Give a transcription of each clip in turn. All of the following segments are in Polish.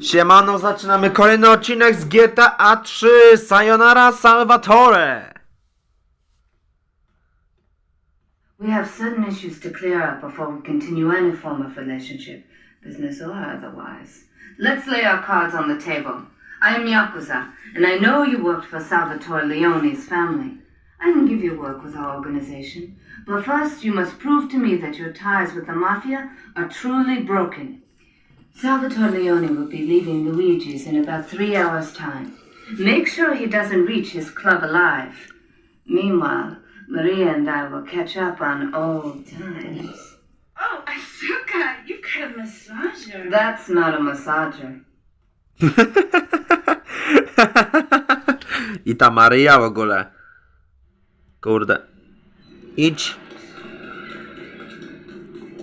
Siemano, zaczynamy kolejny odcinek z GTA 3 Sayonara Salvatore We have certain issues to clear up before we continue any form of relationship, business or otherwise. Let's lay our cards on the table. I am Yakuza, and I know you worked for Salvatore Leone's family. I can give you work with our organization, but first you must prove to me that your ties with the Mafia are truly broken. Salvatore Leone will be leaving Luigi's in about three hours' time. Make sure he doesn't reach his club alive. Meanwhile, Maria and I will catch up on old times. Oh, Asuka, you've got a massager. That's not a massager. I ta Maryja w ogóle Kurde Idź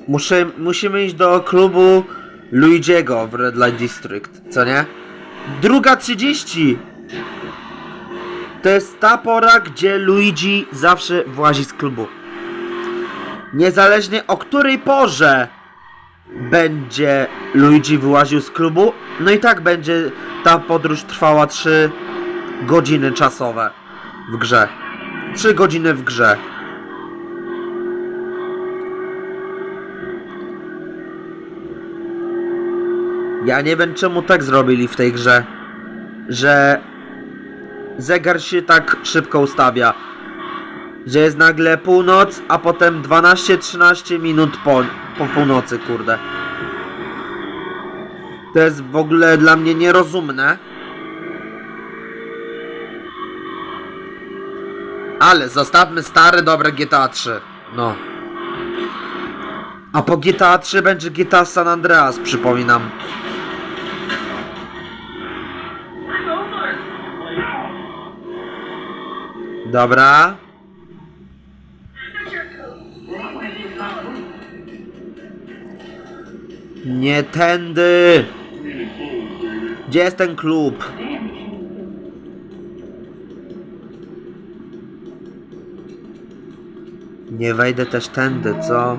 Muszę, Musimy iść do klubu Luigiego w Red Light District, co nie? Druga 30 To jest ta pora, gdzie Luigi zawsze włazi z klubu Niezależnie o której porze będzie Luigi wyłaził z klubu, no i tak będzie ta podróż trwała 3 godziny czasowe w grze. 3 godziny w grze. Ja nie wiem czemu tak zrobili w tej grze, że zegar się tak szybko ustawia. Że jest nagle północ, a potem 12-13 minut po, po północy, kurde. To jest w ogóle dla mnie nierozumne. Ale zostawmy stare, dobre GTA 3. No. A po GTA 3 będzie GTA San Andreas, przypominam. Dobra. Nie tędy! Gdzie jest ten klub? Nie wejdę też tędy, co?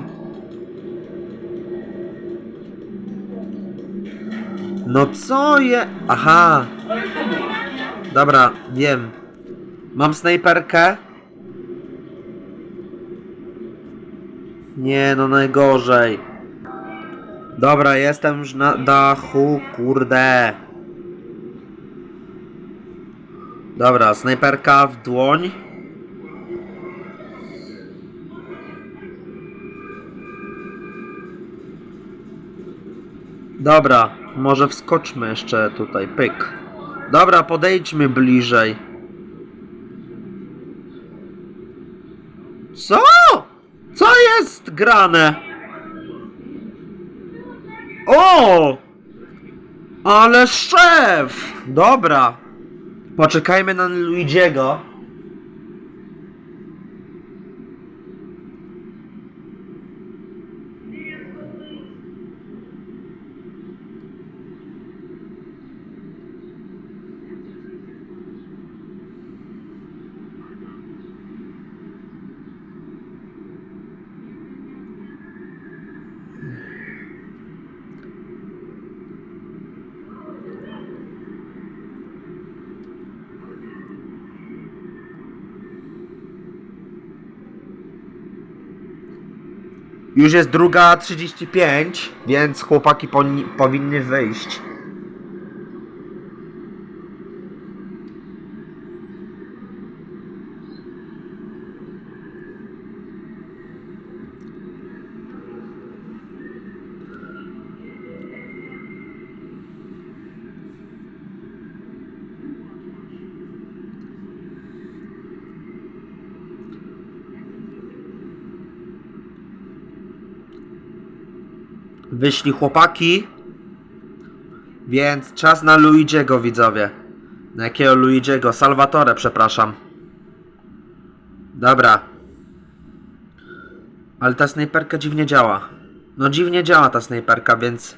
No co je... Aha! Dobra, wiem. Mam snajperkę? Nie, no najgorzej. Dobra, jestem już na dachu, kurde. Dobra, snajperka w dłoń. Dobra, może wskoczmy jeszcze tutaj, pyk. Dobra, podejdźmy bliżej. Co? Co jest grane? O! Ale szef! Dobra. Poczekajmy na Luigiego. Już jest druga 35, więc chłopaki powinny wyjść. Wyszli chłopaki. Więc czas na Luigiego, widzowie. Na jakiego Luigiego? Salvatore, przepraszam. Dobra. Ale ta snajperka dziwnie działa. No dziwnie działa ta snajperka, więc...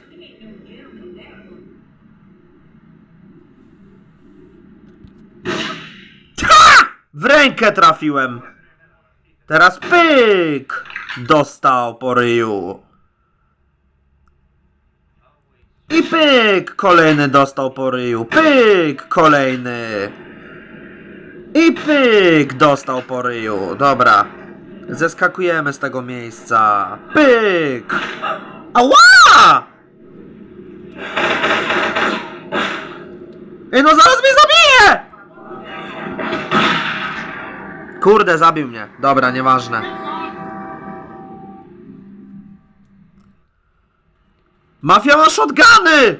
Ha! W rękę trafiłem! Teraz pyk! Dostał po ryju. I Pyk! Kolejny dostał po ryju. Pyk! Kolejny. I pyk! Dostał po ryju. Dobra. Zeskakujemy z tego miejsca. Pyk! Ała! Ej, no zaraz mnie zabije! Kurde, zabił mnie. Dobra, nieważne. Mafia ma shotguny!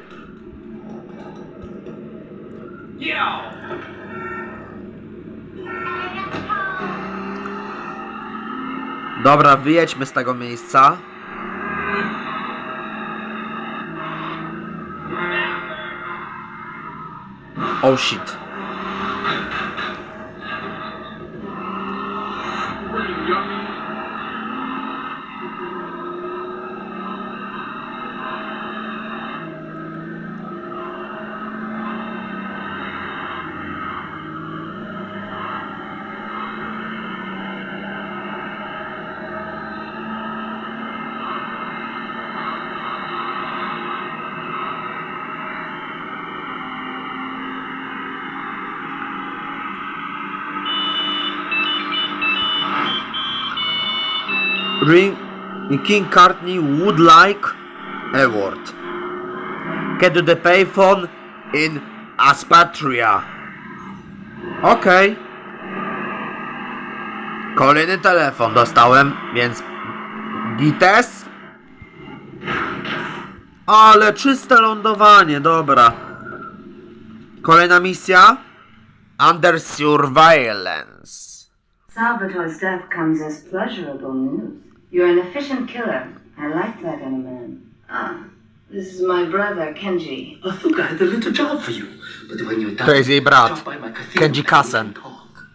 Dobra, wyjedźmy z tego miejsca. Oh shit. King Courtney would like award. Get the payphone in Aspatria. Okej. Kolejny telefon dostałem, więc Gites. Ale czyste lądowanie, dobra. Kolejna misja. Under surveillance. Salvatore's death comes as pleasurable news. You're an efficient killer. I like that in a man. Ah, this is my brother, Kenji. I thought I had a little job for you, but when you're done, To jest jej brat. stop by my cathedral Kenji and we Kasen. can talk.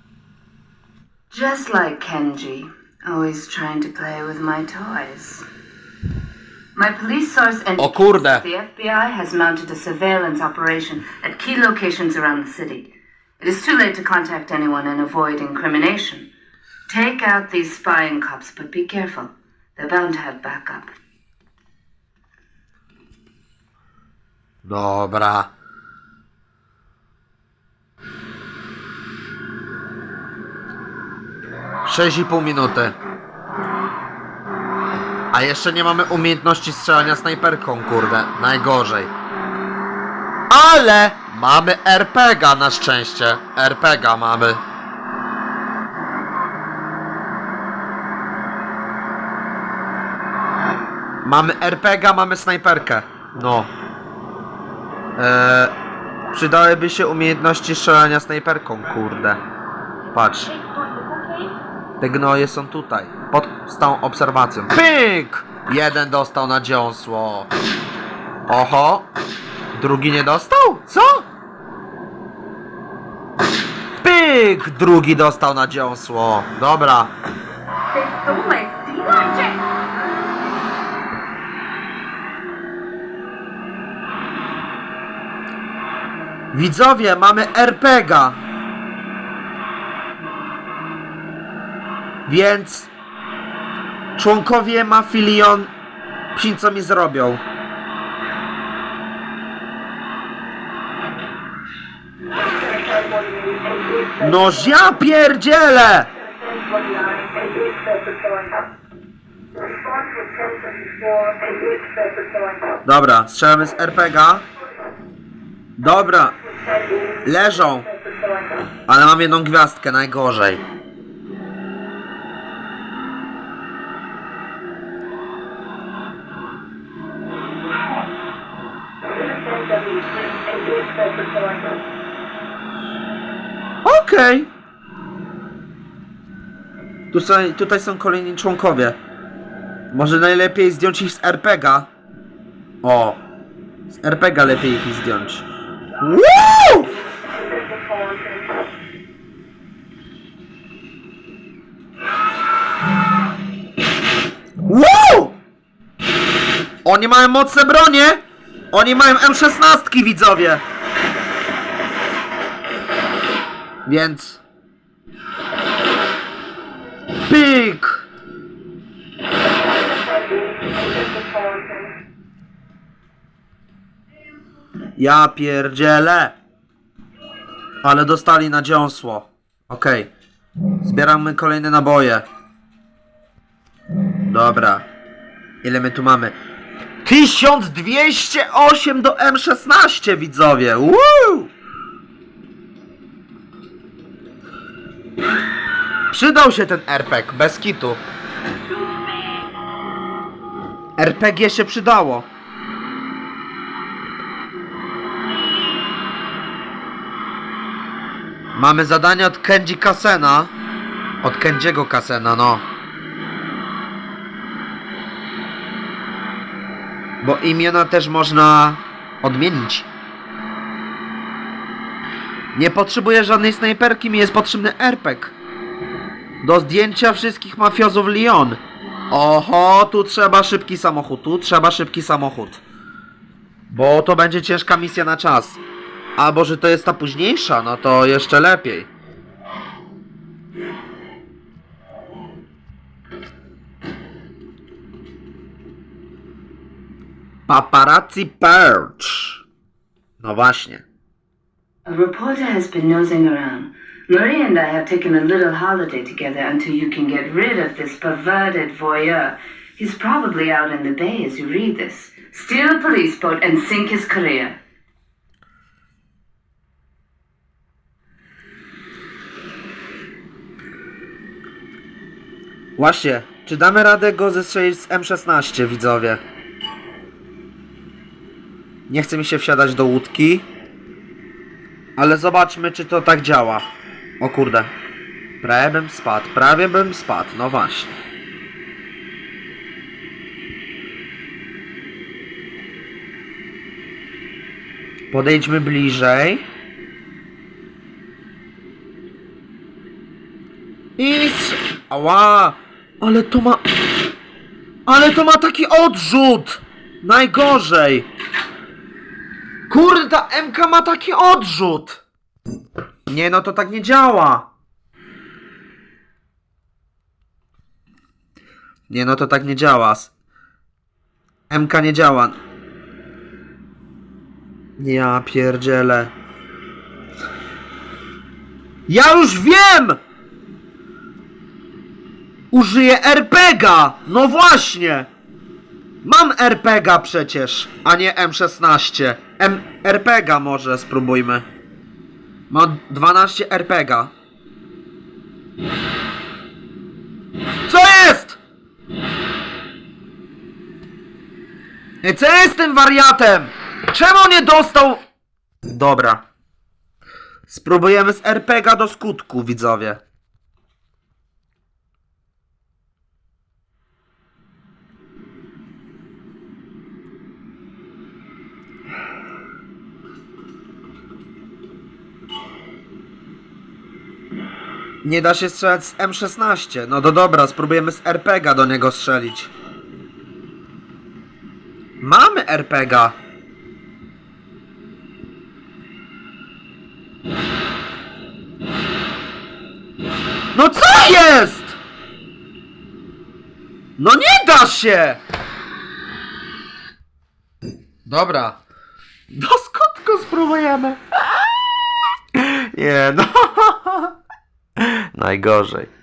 Just like Kenji, always trying to play with my toys. My police source O indicates that the FBI has mounted a surveillance operation at key locations around the city. It is too late to contact anyone and avoid incrimination. Take out these spying cops, but be careful. They're bound to have backup. Dobra. Sześć i pół minuty. A jeszcze nie mamy umiejętności strzelania snajperką, kurde. Najgorzej. Ale mamy RPGa na szczęście. RPGa mamy. Mamy RPGa, mamy snajperkę. No. Eee, przydałyby się umiejętności strzelania snajperką, kurde. Patrz. Te gnoje są tutaj. Pod stałą obserwacją. Pyk! Jeden dostał na dziąsło. Oho. Drugi nie dostał? Co? Pyk! Drugi dostał na dziąsło. Dobra. Widzowie, mamy RPGa. Więc członkowie Mafilion psi co mi zrobią. Noż ja pierdzielę! Dobra, strzelamy z RPGa. Dobra, leżą. Ale mam jedną gwiazdkę, najgorzej. Okej. Tu są, tutaj są kolejni członkowie. Może najlepiej zdjąć ich z RPGa. O. Z RPGa lepiej ich zdjąć. Woo! Oni mają mocne bronie! Oni mają M16 widzowie! Więc... Pyk! Ja pierdzielę. Ale dostali na dziąsło. Okej. Zbieramy kolejne naboje. Dobra. Ile my tu mamy? 1208 do M16 widzowie. Woo! Przydał się ten RPG, bez kitu. RPG się przydało. Mamy zadanie od Kenji Kasena. Od Kenjiego Kasena, no. Bo imiona też można odmienić. Nie potrzebuję żadnej snajperki, mi jest potrzebny RPG. Do zdjęcia wszystkich mafiozów Lyon. Oho, tu trzeba szybki samochód, tu trzeba szybki samochód. Bo to będzie ciężka misja na czas. Albo, że to jest ta późniejsza, no to jeszcze lepiej. Paparazzi Perch. No właśnie. A reporter has been nosing around. Marie and I have taken a little holiday together until you can get rid of this perverted voyeur. He's probably out in the bay as you read this. Steal a police boat and sink his career. Właśnie, czy damy radę go zestrzelić z M16, widzowie? Nie chce mi się wsiadać do łódki. Ale zobaczmy, czy to tak działa. O kurde. Prawie bym spadł, prawie bym spadł, no właśnie. Podejdźmy bliżej. I... Ała! Ale to ma... Ale to ma taki odrzut! Najgorzej! Kurde, ta MK ma taki odrzut! Nie no, to tak nie działa! Nie no, to tak nie działa. MK nie działa. Ja pierdzielę. Ja już wiem! Użyję RPGa! No właśnie! Mam RPGa przecież, a nie M16. M RPGa może spróbujmy. Mam 12 RPGa. Co jest? Co jest z tym wariatem? Czemu nie dostał... Dobra. Spróbujemy z RPGa do skutku, widzowie. Nie da się strzelać z M16. No to dobra, spróbujemy z RPGa do niego strzelić. Mamy RPGa. No co jest? No nie da się! Dobra. Do skutku spróbujemy. Nie no. Najgorzej.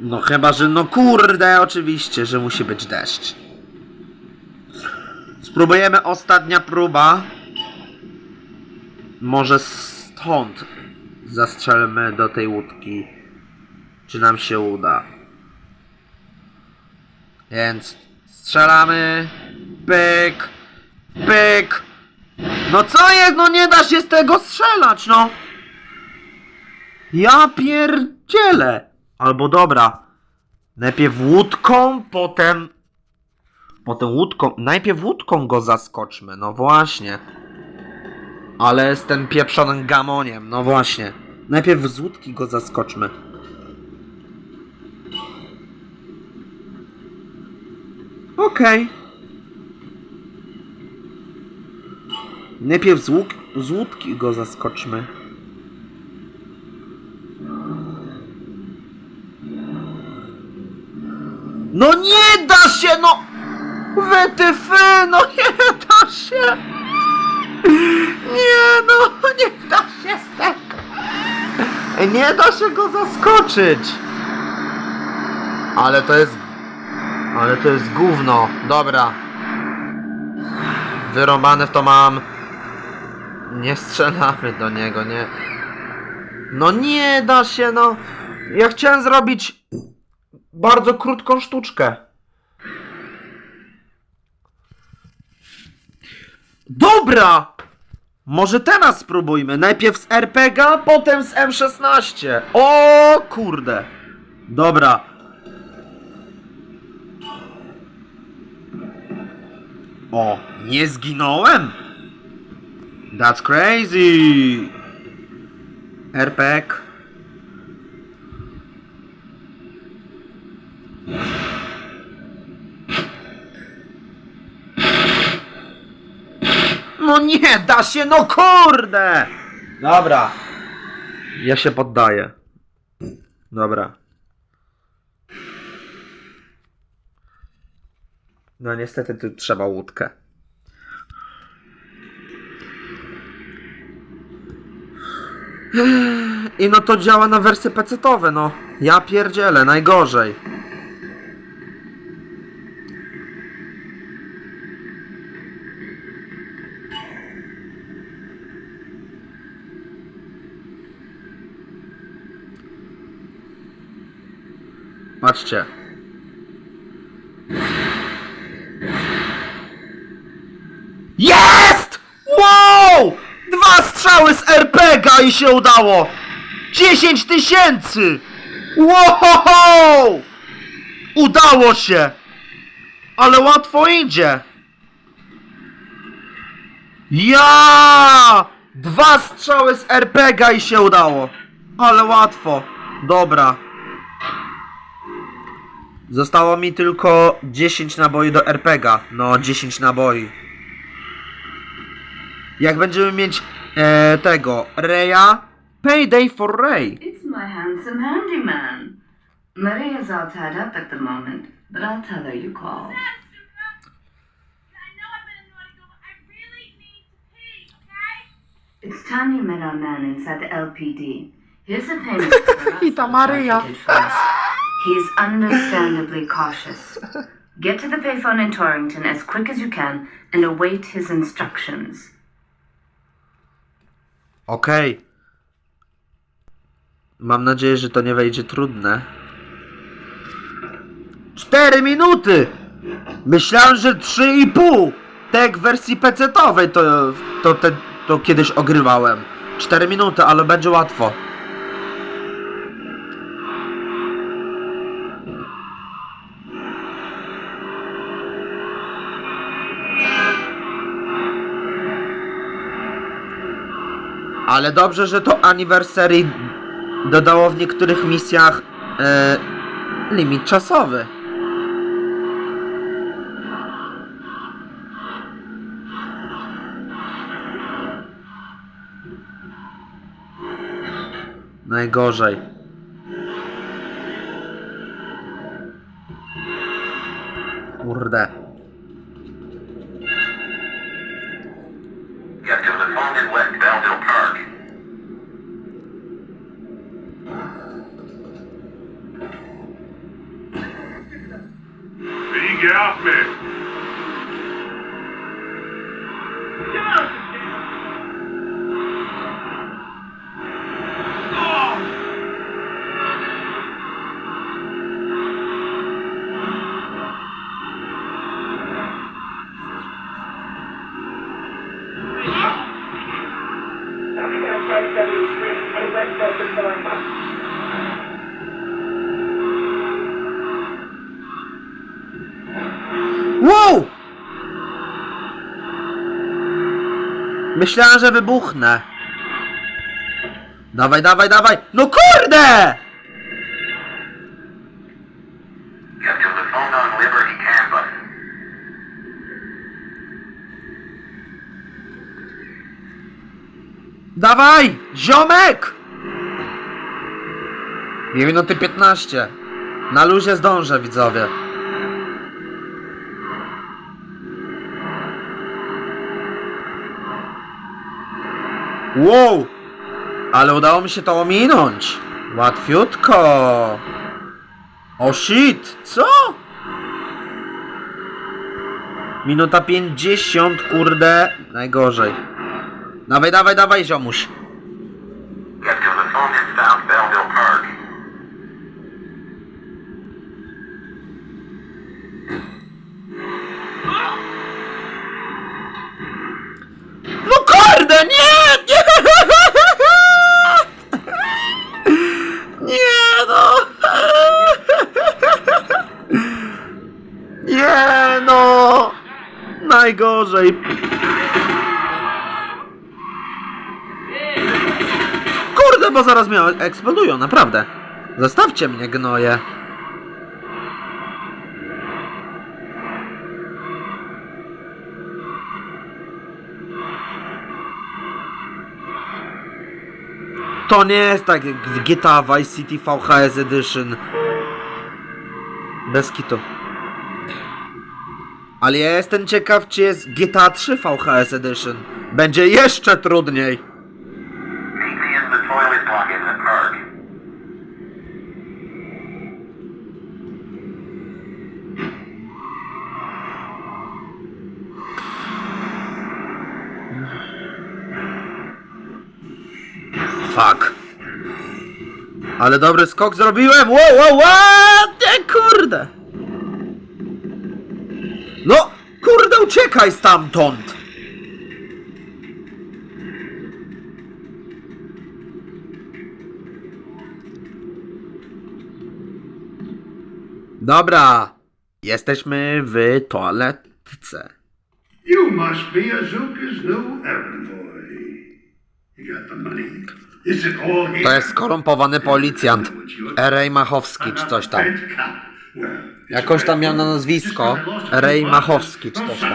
No chyba, że no kurde, oczywiście, że musi być deszcz. Spróbujemy ostatnia próba. Może stąd zastrzelmy do tej łódki. Czy nam się uda? Więc strzelamy. Pyk. Pyk. No co jest? No nie da się z tego strzelać, no. Ja pierdzielę. Albo dobra. Najpierw łódką, potem... Potem łódką... Najpierw łódką go zaskoczmy, no właśnie. Ale z tym pieprzonym gamoniem, no właśnie. Najpierw z łódki go zaskoczmy. Okej. Najpierw z, łuk, z łódki go zaskoczmy. No nie da się, no! Wytyfy, no nie da się! Nie no, nie da się z tego! Nie da się go zaskoczyć! Ale to jest... Ale to jest gówno, dobra. Wyrąbane w to mam. Nie strzelamy do niego, nie. No nie da się, no. Ja chciałem zrobić bardzo krótką sztuczkę. Dobra! Może teraz spróbujmy. Najpierw z RPG, potem z M16. O kurde. Dobra. O, nie zginąłem? That's crazy. RPG. No nie da się, no kurde! Dobra. Ja się poddaję. Dobra. No niestety tu trzeba łódkę. I no to działa na wersje PC-towe, no. Ja pierdzielę, najgorzej. Patrzcie. Jest! Wow! Dwa strzały z I się udało! 10 tysięcy! Wow! Udało się! Ale łatwo idzie! Ja! Dwa strzały z RPG i się udało! Ale łatwo! Dobra. Zostało mi tylko 10 naboi do RPG. No, 10 naboi. Jak będziemy mieć e, tego Reya, Payday for Ray. It's my handsome handyman. Maria's all tied up at the moment, but I'll tell her you called. I know I've been a naughty but I really need to pee, okay? It's time you met our man inside the LPD. Here's a payment for us for the Ita Maria. job he did for us. He is understandably cautious. Get to the payphone in Torrington as quick as you can and await his instructions. Okej. Mam nadzieję, że to nie wejdzie trudne. 4 minuty! Myślałem, że 3,5! Tak jak w wersji PC-towej to, to, to kiedyś ogrywałem. 4 minuty, ale będzie łatwo. Ale dobrze, że to Anniversary dodało w niektórych misjach e, limit czasowy. Najgorzej. Kurde. Myślałem, że wybuchnę. Dawaj, dawaj, dawaj! No kurde! Get to the phone on Liberty campus. Dawaj! Ziomek! 2 minuty 15. Na luzie zdążę, widzowie. Wow! Ale udało mi się to ominąć. Łatwiutko. O shit, co? Minuta 50, kurde. Najgorzej. Dawaj, dawaj, dawaj, ziomuś. Get to the phone is down Belleville Park. No kurde, nie! Nie! Nie no! Nie no! Najgorzej. Kurde, bo zaraz mnie eksplodują, naprawdę. Zostawcie mnie, gnoje. To nie jest tak jak GTA Vice City VHS Edition. Bez kitu. Ale ja jestem ciekaw, czy jest GTA 3 VHS Edition. Będzie jeszcze trudniej. Fuck. Ale dobry skok zrobiłem! Wow, wow, wow! Nie, kurde! No, kurde, uciekaj stamtąd! Dobra, jesteśmy w toaletce. You must be Azuka's new errand boy. You got the money. Is it all here? To jest skorumpowany policjant. Erej Machowski czy coś tam. Jakoś tam miał na nazwisko. Ray Machowski czy coś tam.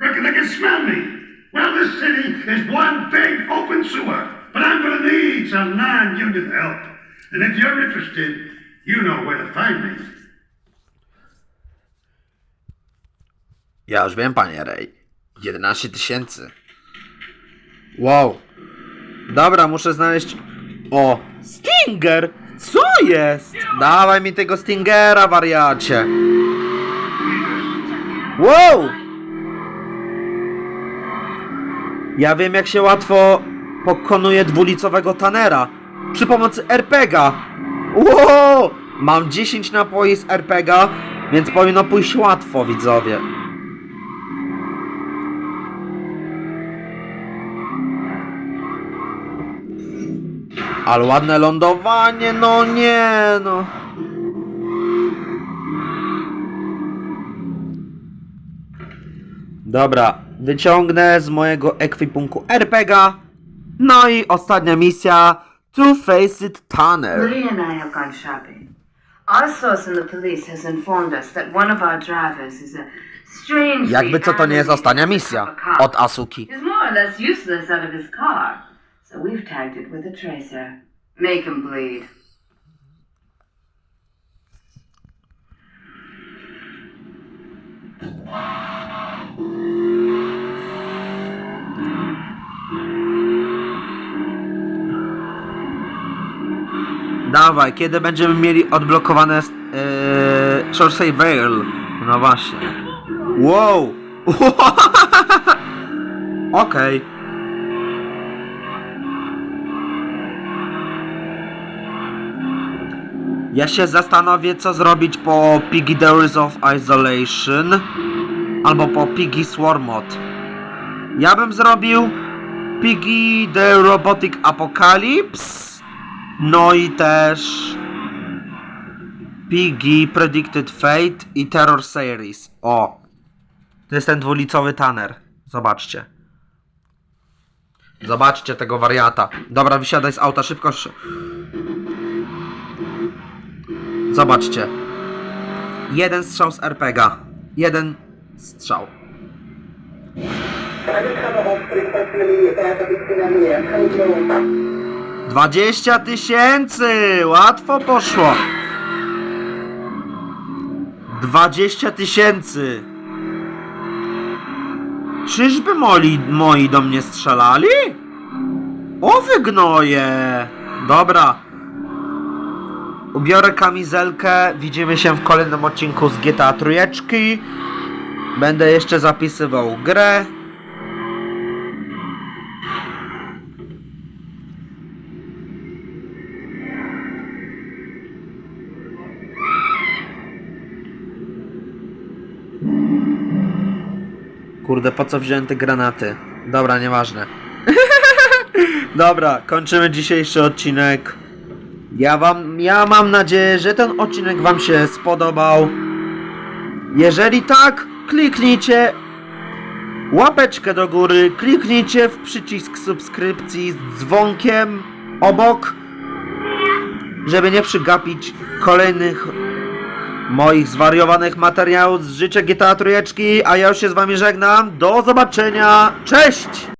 Reckon they can smell me. Well, this city is one big open sewer, but I'm gonna need some non-union help. And if you're interested, you know where to find me. Ja już wiem, panie Ray. 11 tysięcy. Wow. Dobra, muszę znaleźć... O! Stinger! Co jest? Dawaj mi tego Stingera, wariacie. Wow! Ja wiem, jak się łatwo pokonuje dwulicowego Tanera. Przy pomocy RPGa. Wow! Mam 10 napoi z RPGa, więc powinno pójść łatwo, widzowie. Ale ładne lądowanie, no nie, no. Dobra, wyciągnę z mojego ekwipunku RPGa. No i ostatnia misja. To face it tunnel. And I have gone shopping. Our source in the police has informed us that one of our drivers is a. Jakby co to nie jest ostatnia misja od Asuki. He's more or less useless out of his car, so we've tagged it with a tracer. Make him bleed. Dawaj, kiedy będziemy mieli odblokowane yy, Shoresay Vale? No właśnie. Wow! Okej. Ja się zastanowię, co zrobić po Piggy Days of Isolation albo po Piggy Swarmot. Ja bym zrobił Piggy the Robotic Apocalypse no i też Piggy Predicted Fate i Terror Series. O! To jest ten dwulicowy Tanner. Zobaczcie. Zobaczcie tego wariata. Dobra, wysiadaj z auta szybko. szy- Zobaczcie. Jeden strzał z RPGa. Jeden strzał. Dwadzieścia tysięcy! Łatwo poszło. Dwadzieścia tysięcy. Czyżby moi, moi do mnie strzelali? O wygnoje! Dobra. Ubiorę kamizelkę. Widzimy się w kolejnym odcinku z GTA Trójeczki. Będę jeszcze zapisywał grę. Kurde, po co wziąłem te granaty? Dobra, nieważne. Dobra, kończymy dzisiejszy odcinek. Ja wam, ja mam nadzieję, że ten odcinek wam się spodobał. Jeżeli tak, kliknijcie łapeczkę do góry, kliknijcie w przycisk subskrypcji z dzwonkiem obok, żeby nie przygapić kolejnych moich zwariowanych materiałów z życia GTA Trójeczki, a ja już się z wami żegnam. Do zobaczenia. Cześć!